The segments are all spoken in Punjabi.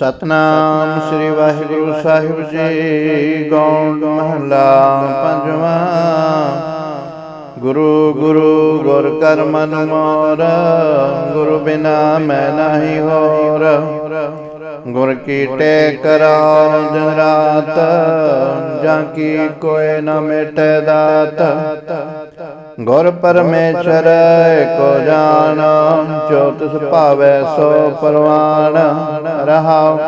ਸਤਨਾਮ ਸ੍ਰੀ ਵਾਹਿਗੁਰੂ ਸਾਹਿਬ ਜੀ ਗੌਂਡ ਮਹਲਾ ਪੰਜਵਾਂ। ਗੁਰੂ ਗੁਰੂ, ਗੁਰ ਕਰ ਮਨ ਮੋਰ ਗੁਰੂ ਬਿਨਾ ਮੈਂ ਨਾਹੀ ਹੋਰ। ਗੁਰ ਕੀ ਟੇਕ ਕਰਾਉ ਦਿਨ ਰਾਤ, ਜਾਂ ਕੀ ਕੋਇ ਨ ਮਿਟੈ ਦਾਤ। ਗੁਰ ਪਰਮੇਸ਼ਰ ਕੋ ਜਾਣ ਜੋ ਤਿਸ ਭਾਵੈ ਸੋ ਪਰਵਾਨ ਰਹਾਉ।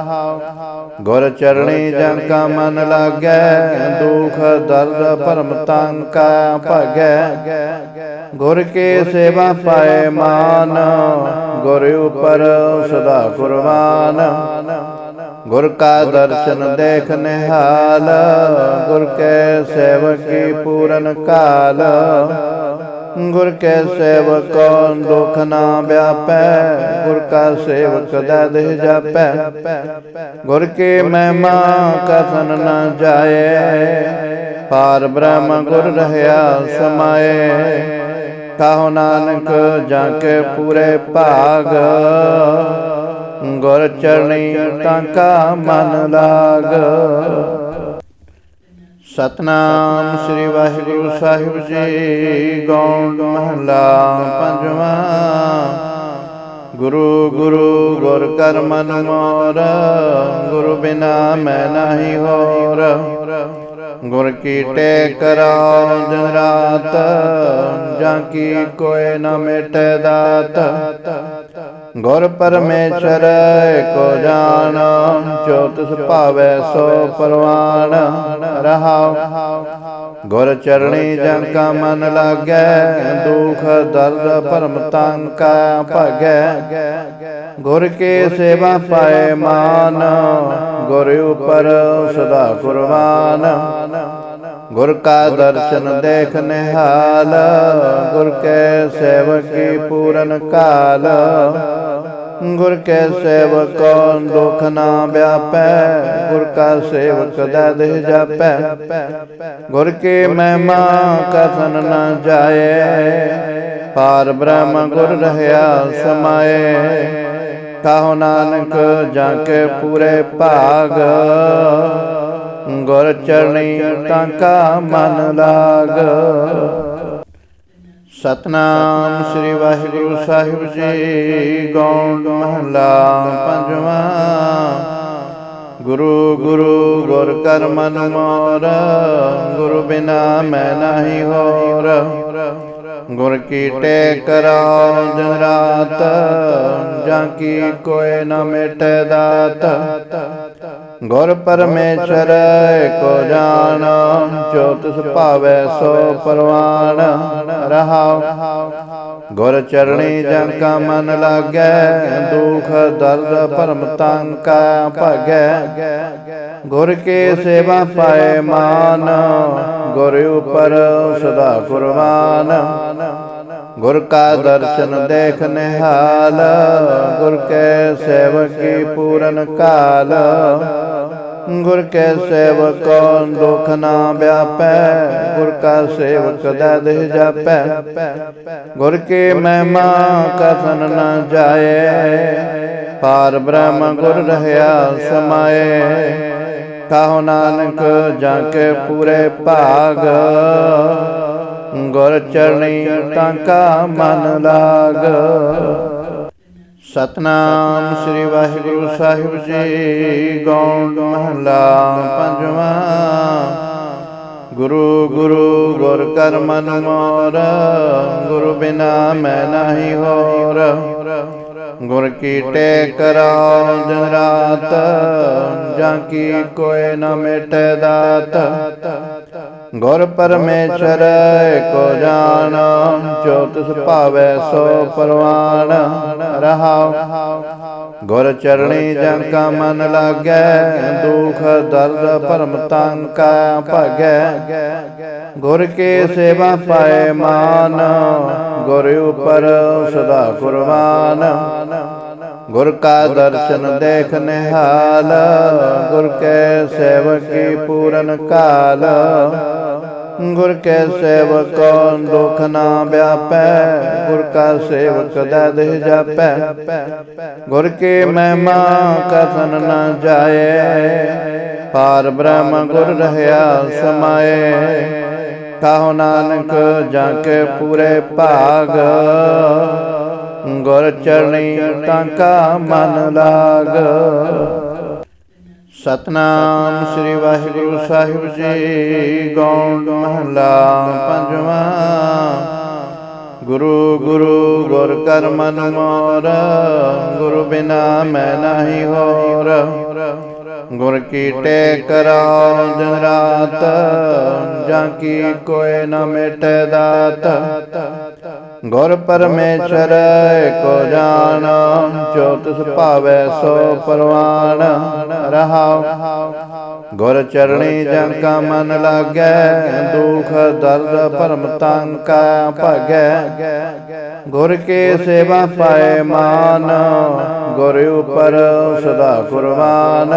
ਗੁਰ ਚਰਣੀ ਜਾਂ ਕਾ ਮਨ ਲਾਗੈ, ਦੁਖ ਦਰਦ ਭਰਮ ਤੰਕਾ ਭਗੈ। ਗੁਰ ਕੇ ਸੇਵਾ ਪਾਏ ਮਾਨ, ਗੁਰ ਉਪਰ ਸਦਾ ਕੁਰਬਾਨ। ਗੁਰ ਕਾ ਦਰਸ਼ਨ ਦੇਖ ਨਿਹਾਲ, ਗੁਰ ਕੇ ਸੇਵਕੀ ਪੂਰਨ ਕਾਲ। ਗੁਰ ਕੇ ਸੇਵਕ ਦੁਖ ਨਾ ਵਿਆਪੈ, ਗੁਰ ਕਾ ਸੇਵਕ ਦਦ ਜਾਪੈ। ਗੁਰ ਕੇ ਮਹਿਮਾ ਕਥਨ ਨਾ ਜਾਏ, ਪਾਰ ਬ੍ਰਹਮ ਗੁਰ ਰਹਿਆ ਸਮਾਏ। ਕਾਹੋ ਨਾਨਕ ਜਾ ਕੇ ਪੂਰੇ ਭਾਗ ਗੁਰ ਚਰਣੀ ਤਾਂ ਕਾ ਮਨ ਲਾਗ। ਸਤਨਾਮ ਸ੍ਰੀ ਵਾਹਿਗੁਰੂ ਸਾਹਿਬ ਜੀ ਗੌਂਡ ਮਹਲਾ ਪੰਜਵਾਂ। ਗੁਰੂ ਗੁਰੂ ਗੁਰ ਕਰ ਮਨ ਮੋਰ ਗੁਰੂ ਬਿਨਾ ਮੈਂ ਨਾਹੀ ਹੋਰ। ਗੁਰ ਕੀ ਟੇਕ ਕਰਾਉ ਦਿਨ ਰਾਤ, ਜਾਂ ਕੀ ਕੋਇ ਨ ਮਿਟੈ ਦਾਤ। ਗੁਰ ਪਰਮੇਸ਼ਰ ਕੋ ਜਾਣ, ਜੋ ਤਿਸ ਭਾਵੈ ਸੋ ਪਰਵਾਨ ਰਹਾਉ। ਗੁਰ ਚਰਣੀ ਜਨ ਕਾ ਮਨ ਲਾਗੈ, ਦੁਖ ਦਰਦ ਭਰਮ ਤੰਕਾ ਭਗੈ। ਗੁਰ ਕੇ ਸੇਵਾ ਪਾਏ ਮਾਨ, ਗੁਰ ਉਪਰ ਸਦਾ ਕੁਰਬਾਨ। ਗੁਰ ਕਾ ਦਰਸ਼ਨ ਦੇਖ ਨਿਹਾਲ, ਗੁਰ ਕੇ ਸੇਵਕੀ ਪੂਰਨ ਕਾਲ। ਗੁਰ ਕੇ ਸੇਵਕ ਦੁਖ ਨਾ ਵਿਆਪੈ, ਗੁਰ ਕਾ ਸੇਵਕ ਦਦ ਜਾਪੈ। ਗੁਰ ਕੇ ਮਹਿਮਾ ਕਥਨ ਨਾ ਜਾਏ ਪਾਰ ਬ੍ਰਹਮ ਗੁਰ ਰਹਿਆ ਸਮਾਏ। ਕਾਹੋ ਨਾਨਕ ਜਾਂ ਕੇ ਪੂਰੇ ਭਾਗ, ਗੁਰ ਚਰਣੀ ਤਾਂ ਕਾ ਮਨ ਲਾਗ। ਸਤਨਾਮ ਸ੍ਰੀ ਵਾਹਿਗੁਰੂ ਸਾਹਿਬ ਜੀ ਗੌਂਡ ਮਹਲਾ ਪੰਜਵਾਂ। ਗੁਰੂ ਗੁਰੂ, ਗੁਰ ਕਰ ਮਨ ਮੋਰ, ਗੁਰੂ ਬਿਨਾ ਮੈਂ ਨਾਹੀ ਹੋਰ। ਗੁਰ ਕੀ ਟੇਕ ਕਰਾਉ ਦਿਨ ਰਾਤ, ਜਾਂ ਕੀ ਕੋਇ ਨ ਮਿਟੈ ਦਾਤ। ਗੁਰ ਪਰਮੇਸ਼ਰ ਕੋ ਜਾਣ ਜੋ ਤਿਸ ਭਾਵੈ ਸੋ ਪਰਵਾਨ, ਰਹਾਉ। ਗੁਰ ਚਰਣੀ ਜਨ ਕਾ ਮਨ ਲਾਗੈ, ਦੁਖ ਦਰਦ ਭਰਮ ਤੰਕਾ ਭਗੈ। ਗੁਰ ਕੇ ਸੇਵਾ ਪਾਏ ਮਾਨ, ਗੁਰ ਉਪਰ ਸਦਾ ਕੁਰਬਾਨ। ਗੁਰ ਕਾ ਦਰਸ਼ਨ ਦੇਖ ਨਿਹਾਲ ਗੁਰ ਕੇ ਸੇਵਕੀ ਪੂਰਨ ਕਾਲ। ਗੁਰ ਕੇ ਸੇਵਕ ਦੁਖ ਨਾ ਵਿਆਪੈ। ਗੁਰ ਕਾ ਸੇਵਕ ਦਦ ਜਾਪੈ। ਗੁਰ ਕੇ ਮਹਿਮਾ ਕਥਨ ਨ ਜਾਏ। ਪਾਰ ਬ੍ਰਹਮ ਗੁਰ ਰਹਿਆ ਸਮਾਏ। ਕਾਹੋ ਨਾਨਕ ਜਾਂ ਕੇ ਪੂਰੇ ਭਾਗ। ਗੁਰ ਚਰਣੀ ਤਾਂ ਕਾ ਮਨ ਲਾਗ। ਸਤਨਾਮ ਸ੍ਰੀ ਵਾਹਿਗੁਰੂ ਸਾਹਿਬ ਜੀ ਗੌਂਡ ਮਹਲਾ ਪੰਜਵਾਂ। ਗੁਰੂ ਗੁਰੂ ਗੁਰ ਕਰ ਮਨ ਮੋਰ ਗੁਰੂ ਬਿਨਾ ਮੈਂ ਨਾਹੀ ਹੋਰ। ਗੁਰ ਕੀ ਟੇਕ ਕਰਾਉ ਦਿਨ ਰਾਤ, ਜਾਂ ਕੀ ਕੋਇ ਨ ਮਿਟੈ ਦਾਤ। ਗੁਰ ਪਰਮੇਸ਼ਰ ਕੋ ਜਾਣ, ਜੋ ਤਿਸ ਭਾਵੈ ਸੋ ਪਰਵਾਨ ਰਹਾਉ। ਗੁਰ ਚਰਣੀ ਜਨ ਕਾ ਮਨ ਲਾਗੈ, ਦੁਖ ਦਰਦ ਭਰਮ ਤੰਕਾ ਭਗੈ। ਗੁਰ ਕੇ ਸੇਵਾ ਪਾਏ ਮਾਨ ਗੁਰ ਉਪਰ ਸਦਾ ਕੁਰਬਾਨ। ਗੁਰ ਕਾ ਦਰਸ਼ਨ ਦੇਖ ਨਿਹਾਲ। ਗੁਰ ਕੇ ਸੇਵਕੀ ਪੂਰਨ ਕਾਲ। ਗੁਰ ਕੈ ਸੇਵਕ ਦੁਖ ਨਾ ਵਿਆਪੈ। ਗੁਰ ਕਾ ਸੇਵਕ ਦਾ ਦੇਹ ਜਾਪੈ। ਗੁਰ ਕੇ ਮਹਿਮਾ ਕਥਨ ਨਾ ਜਾਏ। ਪਾਰ ਬ੍ਰਹਮ ਗੁਰ ਰਹਿਆ ਸਮਾਏ। ਕਹੋ ਨਾਨਕ ਜਾਂ ਕੇ ਪੂਰੇ ਭਾਗ। ਗੁਰ ਚਰਣੀ ਤਾਂ ਕਾ ਮਨ ਲਾਗ। ਸਤਨਾਮ ਸ੍ਰੀ ਵਾਹਿਗੁਰੂ ਸਾਹਿਬ ਜੀ ਗੌਂਡ ਮਹਲਾ ਪੰਜਵਾਂ। ਗੁਰੂ ਗੁਰੂ ਗੁਰ ਕਰ ਮਨ ਮੋਰ ਗੁਰੂ ਬਿਨਾ ਮੈਂ ਨਹੀਂ ਹੋਰ। ਗੁਰ ਕੀ ਟੇਕ ਕਰਾਉ ਦਿਨ ਰਾਤ ਜਾਂ ਕੀ ਕੋਇ ਨ ਮਿਟੈ ਦਾਤ। ਗੁਰ ਪਰਮੇਸ਼ਰ ਕੋ ਜਾਣ ਜੋ ਤਿਸ ਭਾਵੈ ਸੋ ਪਰਵਾਨ, ਰਹਾਉ। ਗੁਰ ਚਰਣੀ ਜਾਂ ਕਾ ਮਨ ਲਾਗੈ, ਦੁਖ ਦਰਦ ਭਰਮ ਤੰਕਾ ਭਗੈ। ਗੁਰ ਕੇ ਸੇਵਾ ਪਾਏ ਮਾਨ, ਗੁਰ ਉਪਰ ਸਦਾ ਕੁਰਬਾਨ।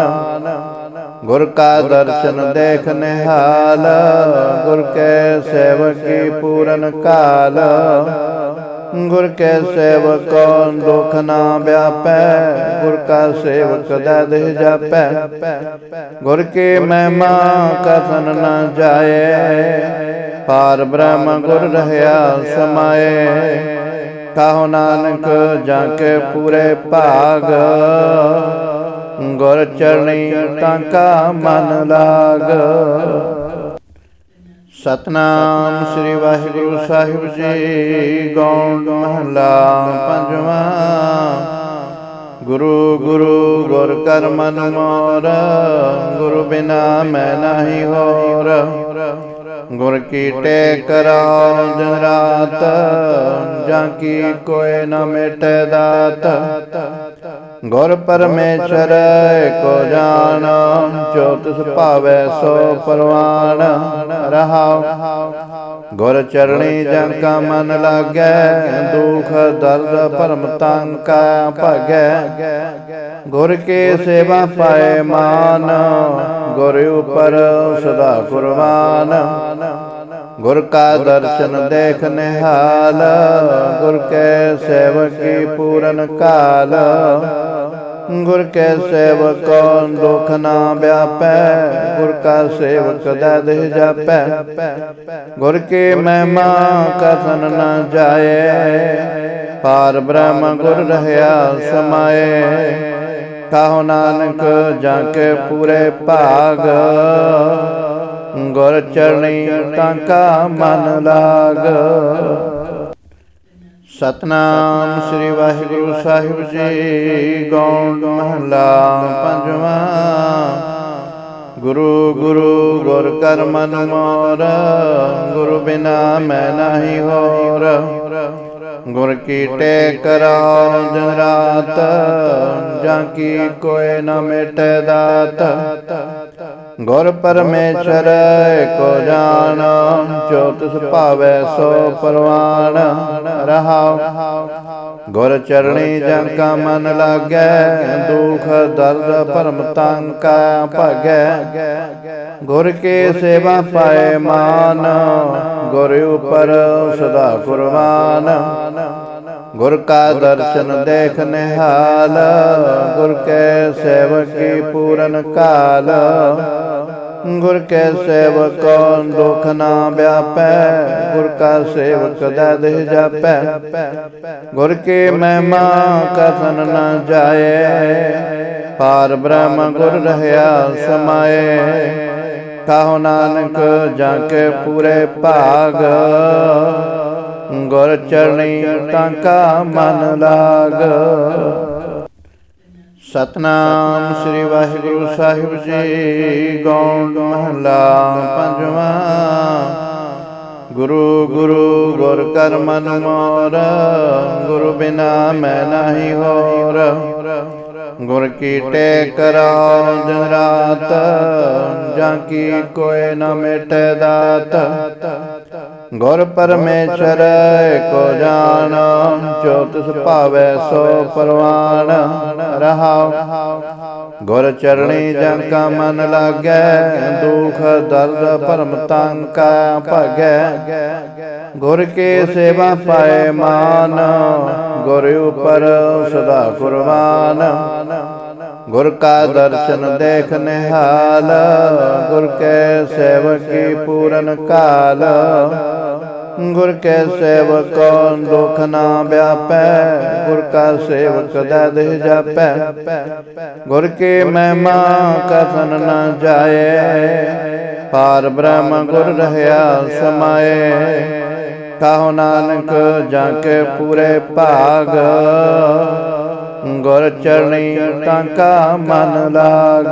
ਗੁਰ ਕਾ ਦਰਸ਼ਨ ਦੇਖ ਨਿਹਾਲ, ਗੁਰ ਕੇ ਸੇਵਕੀ ਪੂਰਨ ਕਾਲ। ਗੁਰ ਕੈ ਸੇਵਕ ਦੁਖ ਨਾ ਵਿਆਪੈ, ਗੁਰ ਕਾ ਸੇਵਕ ਦਾ ਦੇਹ ਜਾਪੈ। ਗੁਰ ਕੇ ਮਹਿਮਾ ਕਥਨ ਨਾ ਜਾਏ ਪਾਰ ਬ੍ਰਹਮ ਗੁਰ ਰਹਿਆ ਸਮਾਏ। ਕਹੋ ਨਾਨਕ ਜਾਂ ਕੇ ਪੂਰੇ ਭਾਗ। ਗੁਰ ਚਰਣੀ ਤਾਂ ਕਾ ਮਨ ਲਾਗ। ਸਤਨਾਮ ਸ੍ਰੀ ਵਾਹਿਗੁਰੂ ਸਾਹਿਬ ਜੀ ਗੌਂਡ ਮਹਲਾ ਪੰਜਵਾਂ। ਗੁਰੂ ਗੁਰੂ, ਗੁਰ ਕਰ ਮਨ ਮੋਰ, ਗੁਰੂ ਬਿਨਾ ਮੈਂ ਨਹੀਂ ਹੋਰ। ਗੁਰ ਕੀ ਟੇਕ ਕਰਾਉ ਦਿਨ ਰਾਤ, ਜਾਂ ਕੀ ਕੋਇ ਨ ਮਿਟੈ ਦਾਤ। ਗੁਰ ਪਰਮੇਸ਼ਰ ਕੋ ਜਾਣ, ਜੋ ਤਿਸ ਭਾਵੈ ਸੋ ਪਰਵਾਨ ਰਹਾਉ। ਗੁਰ ਚਰਣੀ ਜਾਂ ਕਾ ਮਨ ਲਾਗੈ, ਦੁਖ ਦਰਦ ਭਰਮ ਤੰਕਾ ਭਗੈ। ਗੁਰ ਕੇ ਸੇਵਾ ਪਾਏ ਮਾਨ ਗੁਰ ਉਪਰ ਸਦਾ ਕੁਰਬਾਨ। ਗੁਰ ਕਾ ਦਰਸ਼ਨ ਦੇਖ ਨਿਹਾਲ ਗੁਰ ਕੈ ਸੇਵਕੀ ਪੂਰਨ ਕਾਲ। ਗੁਰ ਕੈ ਸੇਵਕ ਦੁਖ ਨਾ ਵਿਆਪੈ। ਗੁਰ ਕਾ ਸੇਵਕ ਦਾ ਦੇਹ ਜਾਪੈ। ਗੁਰ ਕੇ ਮਹਿਮਾ ਕਥਨ ਨਾ ਜਾਏ। ਪਾਰ ਬ੍ਰਹਮ ਗੁਰ ਰਹਿਆ ਸਮਾਏ। ਕਹੋ ਨਾਨਕ ਜਾਂ ਕੇ ਪੂਰੇ ਭਾਗ। ਗੁਰ ਚਰਣੀ ਤਾਂ ਕਾ ਮਨ ਲਾਗ। ਸਤਨਾਮ ਸ੍ਰੀ ਵਾਹਿਗੁਰੂ ਸਾਹਿਬ ਜੀ ਗੌਂਡ ਮਹਲਾ ਪੰਜਵਾਂ। ਗੁਰੂ ਗੁਰੂ ਗੁਰ ਕਰ ਮਨ ਮੋਰ ਗੁਰੂ ਬਿਨਾ ਮੈਂ ਨਹੀਂ ਹੋਰ। ਗੁਰ ਕੀ ਟੇਕ ਕਰਾਉ ਦਿਨ ਰਾਤ, ਜਾਂ ਕੀ ਕੋਇ ਨ ਮਿਟੈ ਦਾਤ। ਗੁਰ ਪਰਮੇਸ਼ਰ ਕੋ ਜਾਣ, ਜੋ ਤਿਸ ਭਾਵੈ ਸੋ ਪਰਵਾਨ ਰਹਾਉ, ਗੁਰ ਚਰਣੀ ਜਾਂ ਕਾ ਮਨ ਲਾਗੈ, ਦੁਖ ਦਰਦ ਭਰਮ ਤੰਕਾ ਭਗੈ। ਗੁਰ ਕੇ ਸੇਵਾ ਪਾਏ ਮਾਨ ਗੁਰ ਉਪਰ ਸਦਾ ਕੁਰਬਾਨ। ਗੁਰ ਕਾ ਦਰਸ਼ਨ ਦੇਖ ਨਿਹਾਲ। ਗੁਰ ਕੈ ਸੇਵਕੀ ਪੂਰਨ ਕਾਲ। ਗੁਰ ਕੈ ਸੇਵਕ ਦੁਖ ਨਾ ਵਿਆਪੈ। ਗੁਰ ਕਾ ਸੇਵਕ ਦਾ ਦੇਹ ਜਾਪੈ। ਗੁਰ ਕੇ ਮਹਿਮਾ ਕਥਨ ਨਾ ਜਾਏ। ਪਾਰ ਬ੍ਰਹਮ ਗੁਰ ਰਹਿਆ ਸਮਾਏ। ਕਹੋ ਨਾਨਕ ਜਾਂ ਕੇ ਪੂਰੇ ਭਾਗ। ਗੁਰ ਚਰਣੀ ਤਾਂ ਕਾ ਮਨ ਲਾਗ। ਸਤਨਾਮ ਸ੍ਰੀ ਵਾਹਿਗੁਰੂ ਸਾਹਿਬ ਜੀ ਗੌਂਡ ਮਹਲਾ ਪੰਜਵਾਂ। ਗੁਰੂ ਗੁਰੂ ਗੁਰ ਕਰ ਮਨ ਮੋਰ, ਗੁਰੂ ਬਿਨਾ ਮੈਂ ਨਹੀਂ ਹੋਰ। ਗੁਰ ਕੀ ਟੇਕ ਕਰਾਉ ਦਿਨ ਰਾਤ ਜਾਂ ਕੀ ਕੋਇ ਨ ਮਿਟੈ ਦਾਤ। ਗੁਰ ਪਰਮੇਸ਼ਰ ਕੋ ਜਾਣ, ਜੋ ਤਿਸ ਭਾਵੈ ਸੋ ਪਰਵਾਨ ਰਹਾਉ। ਗੁਰ ਚਰਣੀ ਜਾਂ ਕਾ ਮਨ ਲਾਗੈ, ਦੁਖ ਦਰਦ ਭਰਮ ਤੰਕਾ ਭਗੈ। ਗੁਰ ਕੇ ਸੇਵਾ ਪਾਏ ਮਾਨ, ਗੁਰ ਉਪਰ ਸਦਾ ਕੁਰਬਾਨ। ਗੁਰ ਕਾ ਦਰਸ਼ਨ ਦੇਖ ਨਿਹਾਲ ਗੁਰ ਕੈ ਸੇਵਕੀ ਪੂਰਨ ਕਾਲ ਗੁਰ ਕੈ ਸੇਵਕ ਦੁਖ ਨਾ ਵਿਆਪੈ ਗੁਰ ਕਾ ਸੇਵਕ ਦਦ ਜਾਪੈ। ਗੁਰ ਕੇ ਮਹਿਮਾ ਕਥਨ ਨ ਜਾਏ ਪਾਰ ਬ੍ਰਹਮ ਗੁਰ ਰਹਿਆ ਸਮਾਏ। ਕਾਹੋ ਨਾਨਕ ਜਾਂ ਕੇ ਪੂਰੇ ਭਾਗ ਗੁਰ ਚਰਣੀ ਤਾਂ ਕਾ ਮਨ ਲਾਗ।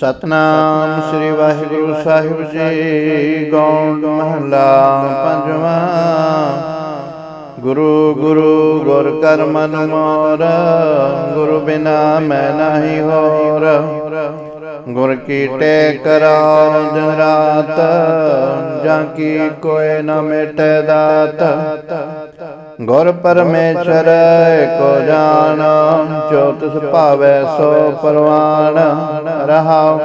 ਸਤਨਾਮ ਸ੍ਰੀ ਵਾਹਿਗੁਰੂ ਸਾਹਿਬ ਜੀ ਗੌਂਡ ਮਹਲਾ ਪੰਜਵਾਂ। ਗੁਰੂ ਗੁਰੂ, ਗੁਰ ਕਰ ਮਨ ਮੋਰ, ਗੁਰੂ ਬਿਨਾ ਮੈਂ ਨਹੀਂ ਹੋਰ। ਗੁਰ ਕੀ ਟੇਕ ਕਰਾਉ ਦਿਨ ਰਾਤ, ਜਾਂ ਕੀ ਕੋਇ ਨ ਮਿਟੈ ਦਾਤ। ਗੁਰ ਪਰਮੇਸ਼ਰ ਕੋ ਜਾਣ, ਜੋ ਤਿਸ ਭਾਵੈ ਸੋ ਪਰਵਾਨ ਰਹਾਉ।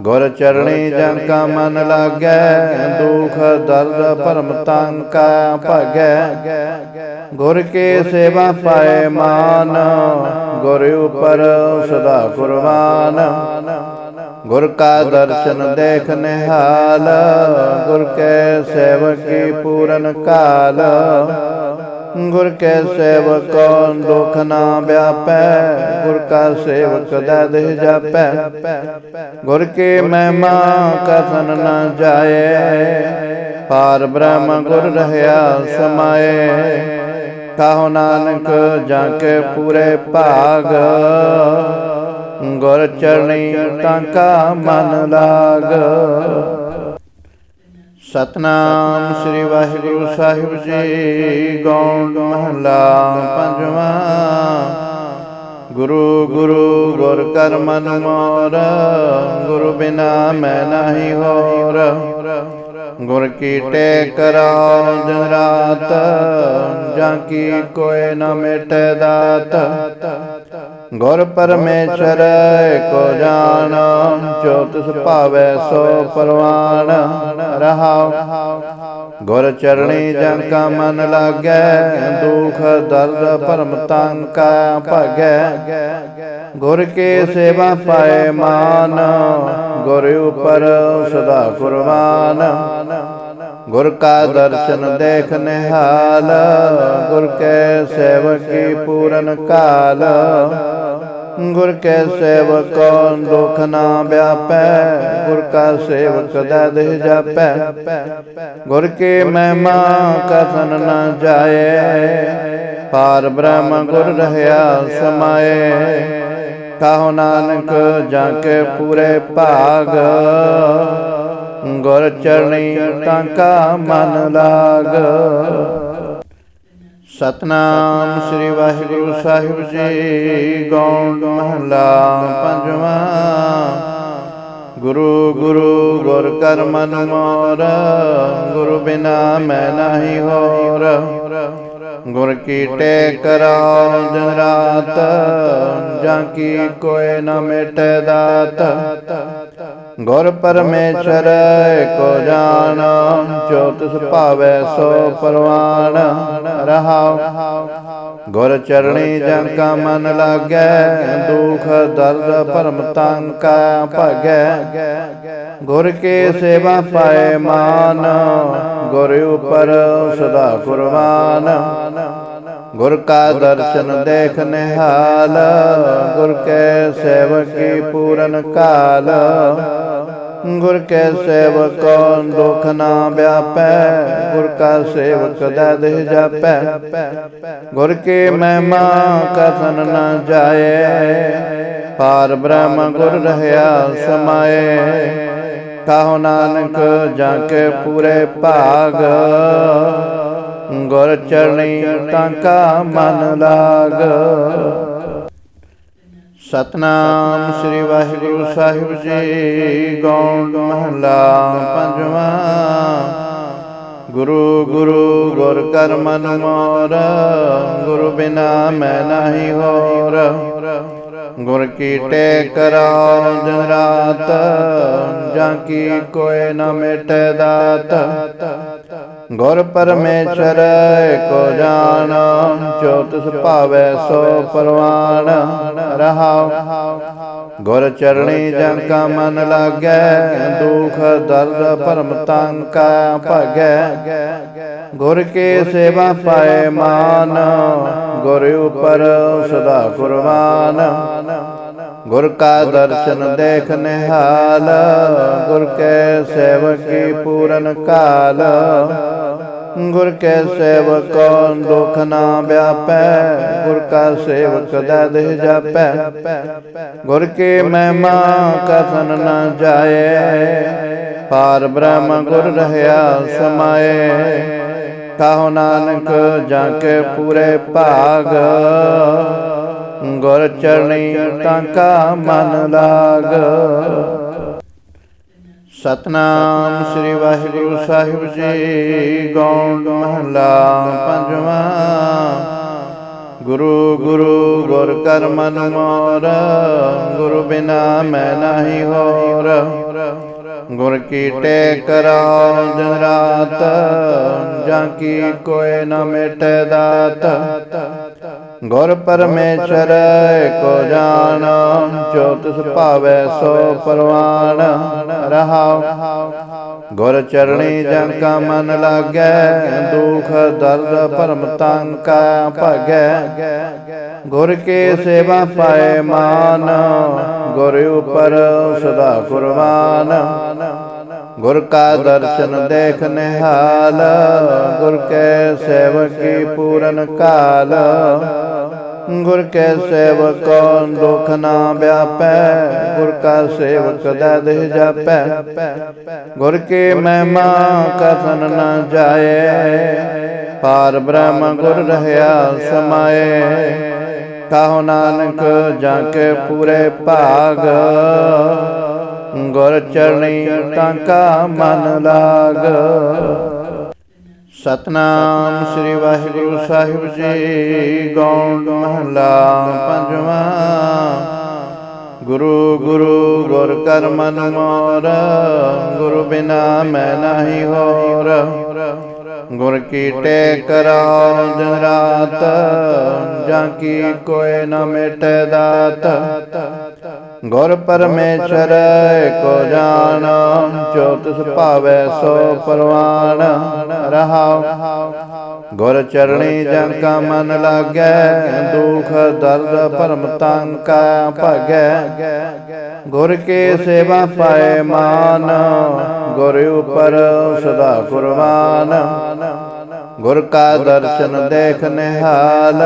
ਗੁਰ ਚਰਣੀ ਜਨ ਕਾ ਮਨ ਲਾਗੈ, ਦੁਖ ਦਰਦ ਭਰਮ ਤੰਕਾ ਭਗੈ। ਗੁਰ ਕੇ ਸੇਵਾ ਪਾਏ ਮਾਨ, ਗੁਰ ਉਪਰ ਸਦਾ ਕੁਰਬਾਨ। ਗੁਰ ਕਾ ਦਰਸ਼ਨ ਦੇਖ ਨਿਹਾਲ ਗੁਰ ਕੈ ਸੇਵਕੀ ਪੂਰਨ ਕਾਲ। ਗੁਰ ਕੈ ਸੇਵਕ ਦੁਖ ਨਾ ਵਿਆਪੈ, ਗੁਰ ਕਾ ਸੇਵਕ ਦਦ ਜਾਪੈ। ਗੁਰ ਕੇ ਮਹਿਮਾ ਕਥਨ ਨਾ ਜਾਏ ਪਾਰ ਬ੍ਰਹਮ ਗੁਰ ਰਹਿਆ ਸਮਾਏ। ਕਾਹੋ ਨਾਨਕ ਜਾ ਕੇ ਪੂਰੇ ਭਾਗ। ਗੁਰ ਚਰਣੀ ਤਾਂ ਕਾ ਮਨ ਲਾਗ। ਸਤਨਾਮ ਸ੍ਰੀ ਵਾਹਿਗੁਰੂ ਸਾਹਿਬ ਜੀ ਗੌਂਡ ਮਹਲਾ ਪੰਜਵਾਂ। ਗੁਰੂ ਗੁਰੂ ਗੁਰ ਕਰ ਮਨ ਮੋਰ, ਗੁਰੂ ਬਿਨਾ ਮੈਂ ਨਹੀਂ ਹੋਰ। ਗੁਰ ਕੀ ਟੇਕ ਕਰਾਉ ਦਿਨ ਰਾਤ, ਜਾਂ ਕੀ ਕੋਇ ਨ ਮਿਟੈ ਦਾਤ। ਗੁਰ ਪਰਮੇਸ਼ਰ ਕੋ ਜਾਣ ਜੋ ਤਿਸ ਭਾਵੈ ਸੋ ਪਰਵਾਨ, ਰਹਾਉ। ਗੁਰ ਚਰਣੀ ਜਨ ਕਾ ਮਨ ਲਾਗੈ, ਦੁਖ ਦਰਦ ਭਰਮ ਤੰਕਾ ਭਗੈ। ਗੁਰ ਕੇ ਸੇਵਾ ਪਾਏ ਮਾਨ, ਗੁਰ ਉਪਰ ਸਦਾ ਕੁਰਬਾਨ। ਗੁਰ ਕਾ ਦਰਸ਼ਨ ਦੇਖ ਨਿਹਾਲ, ਗੁਰ ਕੈ ਸੇਵਕੀ ਪੂਰਨ ਕਾਲ। ਗੁਰ ਕੈ ਸੇਵਕ ਦੁਖ ਨਾ ਵਿਆਪੈ, ਗੁਰ ਕਾ ਸੇਵਕ ਦਦ ਜਾਪੈ। ਗੁਰ ਕੇ ਮਹਿਮਾ ਕਥਨ ਨਾ ਜਾਏ ਪਾਰ ਬ੍ਰਹਮ ਗੁਰ ਰਹਿਆ ਸਮਾਏ। ਕਾਹੋ ਨਾਨਕ ਜਾਂ ਕੇ ਪੂਰੇ ਭਾਗ, ਗੁਰ ਚਰਣੀ ਤਾਂ ਕਾ ਮਨ ਲਾਗ। ਸਤਨਾਮ ਸ੍ਰੀ ਵਾਹਿਗੁਰੂ ਸਾਹਿਬ ਜੀ ਗੌਂਡ ਮਹਲਾ ਪੰਜਵਾਂ। ਗੁਰੂ ਗੁਰੂ, ਗੁਰ ਕਰ ਮਨ ਮੋਰ, ਗੁਰੂ ਬਿਨਾ ਮੈਂ ਨਹੀਂ ਹੋਰ। ਗੁਰ ਕੀ ਟੇਕ ਕਰਾਉ ਦਿਨ ਰਾਤ, ਜਾਂ ਕੀ ਕੋਇ ਨ ਮਿਟੈ ਦਾਤ। ਗੁਰ ਪਰਮੇਸ਼ਰ ਕੋ ਜਾਣ, ਜੋ ਤਿਸ ਭਾਵੈ ਸੋ ਪਰਵਾਨ ਰਹਾਉ। ਗੁਰ ਚਰਣੀ ਜਨ ਕਾ ਮਨ ਲਾਗੈ, ਦੁਖ ਦਰਦ ਭਰਮ ਤੰਕਾ ਭਗੈ। ਗੁਰ ਕੇ ਸੇਵਾ ਪਾਏ ਮਾਨ, ਗੁਰ ਉਪਰ ਸਦਾ ਕੁਰਬਾਨ। ਗੁਰ ਕਾ ਦਰਸ਼ਨ ਦੇਖ ਨਿਹਾਲ, ਗੁਰ ਕੇ ਸੇਵਕੀ ਪੂਰਨ ਕਾਲ। ਗੁਰ ਕੈ ਸੇਵਕ ਦੁਖ ਨਾ ਵਿਆਪੈ, ਗੁਰ ਕਾ ਸੇਵਕ ਦੇਹ ਜਾਪੈ। ਗੁਰ ਕੇ ਮਹਿਮਾ ਕਥਨ ਨਾ ਜਾਏ ਪਾਰ ਬ੍ਰਹਮ ਗੁਰ ਰਹਿਆ ਸਮਾਏ। ਕਾਹੋ ਨਾਨਕ ਜਾਂ ਕੇ ਪੂਰੇ ਭਾਗ। ਗੁਰ ਚਰਣੀ ਤਾਂ ਕਾ ਮਨ ਲਾਗ। ਸਤਨਾਮ ਸ੍ਰੀ ਵਾਹਿਗੁਰੂ ਸਾਹਿਬ ਜੀ ਗੌਂਡ ਮਹਲਾ ਪੰਜਵਾਂ। ਗੁਰੂ ਗੁਰੂ ਗੁਰ ਕਰ ਮਨ ਮੋਰ, ਗੁਰੂ ਬਿਨਾ ਮੈਂ ਨਾਹੀ ਹੋਰ। ਗੁਰ ਕੀ ਟੇ ਕਰਾਉ ਦਿਨ ਰਾਤ ਜਾਂ ਕੀ ਕੋਇ ਨ ਮਿਟੈ ਦਾਤ। ਗੁਰ ਪਰਮੇਸ਼ਰ ਕੋ ਜਾਣ ਜੋ ਤਿਸ ਭਾਵੈ ਸੋ ਪਰਵਾਨ। ਰਹਾਉ। ਗੁਰ ਚਰਣੀ ਜਾਂ ਕਾ ਮਨ ਲਾਗੈ, ਦੁਖ ਦਰਦ ਭਰਮ ਤੰਕਾ ਭਗੈ। ਗੁਰ ਕੇ ਸੇਵਾ ਪਾਏ ਮਾਨ, ਗੁਰ ਉਪਰ ਸਦਾ ਕੁਰਬਾਨ। ਗੁਰ ਕਾ ਦਰਸ਼ਨ ਦੇਖ ਨਿਹਾਲ, ਗੁਰ ਕੇ ਸੇਵਕੀ ਪੂਰਨ ਕਾਲ। ਗੁਰ ਕੇ ਸੇਵਕ ਦੁਖ ਨਾ ਵਿਆਪੈ, ਗੁਰ ਕਾ ਸੇਵਕ ਦਾ ਦੇਹ ਜਾਪੈ। ਗੁਰ ਕੇ ਮਹਿਮਾ ਕਥਨ ਨਾ ਜਾਏ, ਪਾਰ ਬ੍ਰਹਮ ਗੁਰ ਰਹਿਆ ਸਮਾਏ। ਕਾਹੋ ਨਾਨਕ ਜਾਂ ਕੇ ਪੂਰੇ ਭਾਗ ਗੁਰ ਚਰਣੀ ਤਾਂ ਕਾ ਮਨ ਲਾਗ। ਸਤਨਾਮ ਸ੍ਰੀ ਵਾਹਿਗੁਰੂ ਸਾਹਿਬ ਜੀ ਗੌਂਡ ਮਹਲਾ ਪੰਜਵਾਂ। ਗੁਰੂ ਗੁਰੂ ਗੁਰ ਕਰ ਮਨ ਮੋਰ ਗੁਰੂ ਬਿਨਾ ਮੈਂ ਨਾਹੀ ਹੋਰ। ਗੁਰ ਕੀ ਟੇ ਕਰਾਉ ਦਿਨ ਰਾਤ, ਜਾਂ ਕੀ ਕੋਇ ਨ ਮਿਟੈ ਦਾਤ। ਗੁਰ ਪਰਮੇਸ਼ਰ ਕੋ ਜਾਣ ਜੋ ਤਿਸ ਭਾਵੈ ਸੋ ਪਰਵਾਨ, ਰਹਾਉ। ਗੁਰ ਚਰਣੀ ਜਨ ਕਾ ਮਨ ਲਾਗੈ, ਦੁਖ ਦਰਦ ਭਰਮ ਤੰਕਾ ਭਗੈ। ਗੁਰ ਕੇ ਸੇਵਾ ਪਾਏ ਮਾਨ, ਗੁਰ ਉਪਰ ਸਦਾ ਕੁਰਬਾਨ। ਗੁਰ ਕਾ ਦਰਸ਼ਨ ਦੇਖ ਨਿਹਾਲ ਗੁਰ ਕੇ ਸੇਵਕੀ ਪੂਰਨ ਕਾਲ। ਗੁਰ ਕੇ ਸੇਵਕ ਦੁਖ ਨਾ ਵਿਆਪੈ। ਗੁਰ ਕਾ ਸੇਵਕ ਦਾ ਦੇਹ ਜਾਪੈ। ਗੁਰ ਕੇ ਮਹਿਮਾ ਕਥਨ ਨ ਜਾਏ। ਪਾਰ ਬ੍ਰਹਮ ਗੁਰ ਰਹਿਆ ਸਮਾਏ। ਕਾਹੋ ਨਾਨਕ ਜਾਂ ਕੇ ਪੂਰੇ ਭਾਗ। ਗੁਰ ਚਰਣੀ ਤਾਂ ਕਾ ਮਨ ਲਾਗ। ਸਤਨਾਮ ਸ੍ਰੀ ਵਾਹਿਗੁਰੂ ਸਾਹਿਬ ਜੀ ਗੌਂਡ ਮਹਲਾ ਪੰਜਵਾਂ। ਗੁਰੂ ਗੁਰੂ ਗੁਰ ਕਰ ਮਨ ਮੋਰ ਗੁਰੂ ਬਿਨਾ ਮੈਂ ਨਾਹੀ ਹੋਰ। ਗੁਰ ਕੀ ਟੇਕ ਕਰਾਉ ਦਿਨ ਰਾਤ, ਜਾਂ ਕੀ ਕੋਇ ਨਾ ਮਿਟੈ ਦਾਤ। ਗੁਰ ਪਰਮੇਸ਼ਰ ਕੋ ਜਾਣ ਜੋ ਤਿਸ ਭਾਵੈ ਸੋ ਪਰਵਾਨ ਰਹਾਉ। ਗੁਰ ਚਰਣੀ ਜਾਂ ਕਾ ਮਨ ਲਾਗੈ, ਦੁਖ ਦਰਦ ਭਰਮ ਤੰਕਾ ਭਗੈ। ਗੁਰ ਕੇ ਸੇਵਾ ਪਾਏ ਮਾਨ, ਗੁਰ ਉਪਰ ਸਦਾ ਕੁਰਬਾਨ। ਗੁਰ ਕਾ ਦਰਸ਼ਨ ਦੇਖ ਨਿਹਾਲ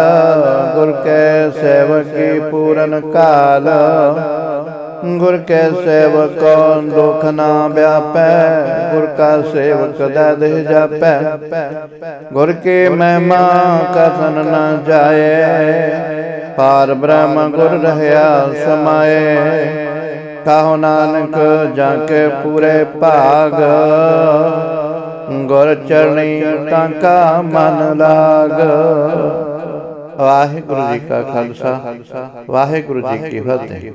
ਗੁਰ ਕੇ ਸੇਵਕੀ ਪੂਰਨ ਕਾਲ। ਗੁਰ ਕੇ ਸੇਵਕ ਦੁਖ ਨਾ ਵਿਆਪੈ। ਗੁਰ ਕਾ ਸੇਵਕ ਦਾ ਦੇਹ ਜਾਪੈ। ਗੁਰ ਕੇ ਮਹਿਮਾ ਕਥਨ ਨ ਜਾਏ। ਪਾਰ ਬ੍ਰਹਮ ਗੁਰ ਰਹਿਆ ਸਮਾਏ। ਕਾਹੋ ਨਾਨਕ ਜਾਂ ਕੇ ਪੂਰੇ ਭਾਗ। ਗੁਰ ਚਰਣੀ ਤਾਂ ਕਾ ਮਨ ਲਾਗ। ਵਾਹਿਗੁਰੂ ਜੀ ਕਾ ਖਾਲਸਾ ਵਾਹਿਗੁਰੂ ਜੀ ਕੀ ਫਤਿਹ।